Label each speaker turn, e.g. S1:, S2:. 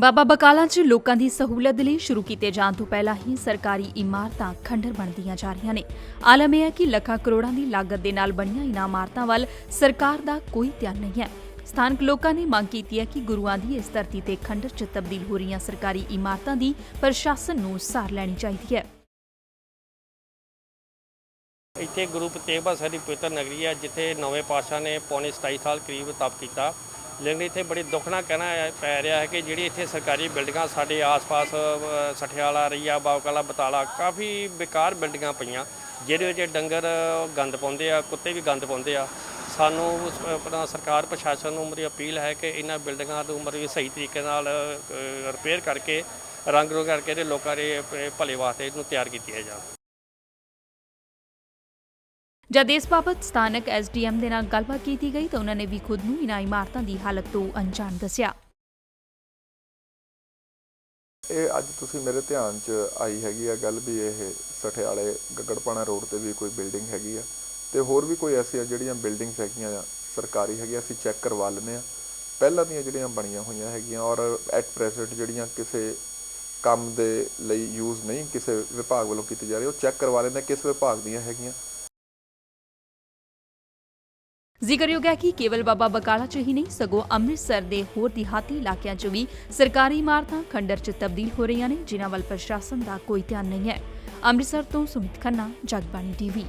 S1: ਬਾਬਾ ਬਕਾਲਾ 'ਚ ਲੋਕਾਂ ਦੀ ਸਹੂਲਤ ਲਈ ਸ਼ੁਰੂ ਕੀਤੇ ਜਾਣ ਤੋਂ ਪਹਿਲਾਂ ਹੀ ਸਰਕਾਰੀ ਇਮਾਰਤਾਂ ਖੰਡਰ ਬਣਦੀਆਂ ਜਾ ਰਹੀਆਂ ਨੇ। ਆਲਮ ਇਹ ਹੈ ਕਿ ਲੱਖਾਂ ਕਰੋੜਾਂ ਦੀ ਲਾਗਤ ਦੇ ਨਾਲ ਬਣੀਆਂ ਇਨ੍ਹਾਂ ਇਮਾਰਤਾਂ ਵੱਲ ਸਰਕਾਰ ਦਾ ਕੋਈ ਧਿਆਨ ਨਹੀਂ ਹੈ। ਸਥਾਨਕ ਲੋਕਾਂ ਨੇ ਮੰਗ ਕੀਤੀ ਹੈ ਕਿ ਗੁਰੂਆਂ ਦੀ ਇਸ ਧਰਤੀ ਤੇ ਖੰਡਰ 'ਚ ਤਬਦੀਲ ਹੋ ਰਹੀਆਂ ਸਰਕਾਰੀ ਇਮਾਰਤਾਂ ਦੀ ਪ੍ਰਸ਼ਾਸਨ ਨੂੰ ਸਾਰ ਲੈਣੀ ਚਾਹੀਦੀ ਹੈ।
S2: ਇੱਥੇ ਗੁਰੂ ਤੇਗ ਬਹਾਦਰ ਦੀ ਪਵਿੱਤਰ ਨਗਰੀ ਹੈ, ਜਿੱਥੇ ਨਵੇਂ ਪਾਤਸ਼ਾਹ ਨੇ ਪੌਣੇ 27 ਸਾਲ ਕਰੀਬ ਤਪ ਕੀਤਾ। ਲੇਕਿਨ ਇੱਥੇ ਬੜੇ ਦੁੱਖ ਨਾਲ ਕਹਿਣਾ ਪੈ ਰਿਹਾ ਹੈ ਕਿ ਜਿਹੜੀ ਇੱਥੇ ਸਰਕਾਰੀ ਬਿਲਡਿੰਗਾਂ ਸਾਡੇ ਆਸ-ਪਾਸ ਅ, ਸਠਿਆਲਾ ਰਈਆ ਬਾਵਕਲਾ ਬਤਾਲਾ ਕਾਫੀ ਬੇਕਾਰ ਬਿਲਡਿੰਗਾਂ ਪਈਆਂ। ਜਿਹਦੇ ਵਿੱਚ ਡੰਗਰ ਗੰਦ ਪਾਉਂਦੇ ਆ ਕੁੱਤੇ ਵੀ ਗੰਦ ਪਾਉਂਦੇ ਆ। ਸਾਨੂੰ ਆਪਣਾ ਸਰਕਾਰ ਪ੍ਰਸ਼ਾਸਨ ਨੂੰ ਮੇਰੀ ਅਪੀਲ ਹੈ ਕਿ ਇਹਨਾਂ ਬਿਲਡਿੰਗਾਂ ਨੂੰ ਮਤਲਬ ਸਹੀ ਤਰੀਕੇ ਨਾਲ ਰਿਪੇਅਰ ਕਰਕੇ ਰੰਗ ਰੋਗ ਕਰਕੇ ਤੇ ਲੋਕਾਂ ਦੇ ਭਲੇ ਵਾਸਤੇ ਇਹਨੂੰ ਤਿਆਰ ਕੀਤਾ ਜਾਵੇ।
S1: ਜਦ ਇਸ ਬਾਬਤ ਸਥਾਨਕ ਐਸਡੀਐਮ ਦੇ ਨਾਲ ਗੱਲਬਾਤ ਕੀਤੀ ਗਈ ਤਾਂ ਉਹਨਾਂ ਨੇ ਵੀ ਖੁਦ ਨੂੰ ਇਨ੍ਹਾਂ ਇਮਾਰਤਾਂ ਦੀ ਹਾਲਤ ਤੋਂ ਅਣਜਾਣ ਦੱਸਿਆ।
S3: ਇਹ ਅੱਜ ਤੁਸੀਂ ਮੇਰੇ ਧਿਆਨ 'ਚ ਆਈ ਹੈਗੀ ਆ ਗੱਲ ਵੀ ਇਹ ਸਠਿਆਲੇ ਗੱਗੜਪਾਣਾ ਰੋਡ ਤੇ ਵੀ ਕੋਈ ਬਿਲਡਿੰਗ ਹੈਗੀ ਆ ਤੇ ਹੋਰ ਵੀ ਕੋਈ ਐਸੀਆਂ ਜਿਹੜੀਆਂ ਬਿਲਡਿੰਗਸ ਹੈਗੀਆਂ ਆ, ਸਰਕਾਰੀ ਹੈਗੀਆਂ, ਅਸੀਂ ਚੈੱਕ ਕਰਵਾ ਲੈਂਦੇ ਆ। ਪਹਿਲਾਂ ਦੀਆਂ ਜਿਹੜੀਆਂ ਬਣੀਆਂ ਹੋਈਆਂ ਹੈਗੀਆਂ ਔਰ ਐਟ ਪ੍ਰੈਜ਼ੈਂਟ ਜਿਹੜੀਆਂ ਕਿਸੇ ਕੰਮ ਦੇ ਲਈ ਯੂਜ਼ ਨਹੀਂ, ਕਿਸੇ ਵਿਭਾਗ ਵੱਲੋਂ ਕੀਤੀ ਜਾ ਰਹੀ, ਉਹ ਚੈੱਕ ਕਰਵਾ ਲੈਂਦੇ ਕਿਸ ਵਿਭਾਗ ਦੀਆਂ ਹੈਗੀਆਂ।
S1: ਜ਼ਿਕਰਯੋਗ ਹੈ ਕਿ ਕੇਵਲ ਬਾਬਾ ਬਕਾਲਾ 'ਚ ਹੀ ਨਹੀਂ, ਸਗੋਂ ਅੰਮ੍ਰਿਤਸਰ ਦੇ ਹੋਰ ਦਿਹਾਤੀ ਇਲਾਕਿਆਂ 'ਚ ਵੀ ਸਰਕਾਰੀ ਇਮਾਰਤਾਂ ਖੰਡਰ 'ਚ ਤਬਦੀਲ ਹੋ ਰਹੀਆਂ ਨੇ, ਜਿਨ੍ਹਾਂ ਵੱਲ ਪ੍ਰਸ਼ਾਸਨ ਦਾ ਕੋਈ ਧਿਆਨ ਨਹੀਂ ਹੈ। ਅੰਮ੍ਰਿਤਸਰ ਤੋਂ ਸੁਮਿਤ ਖੰਨਾ, ਜਗਬਾਣੀ ਟੀਵੀ।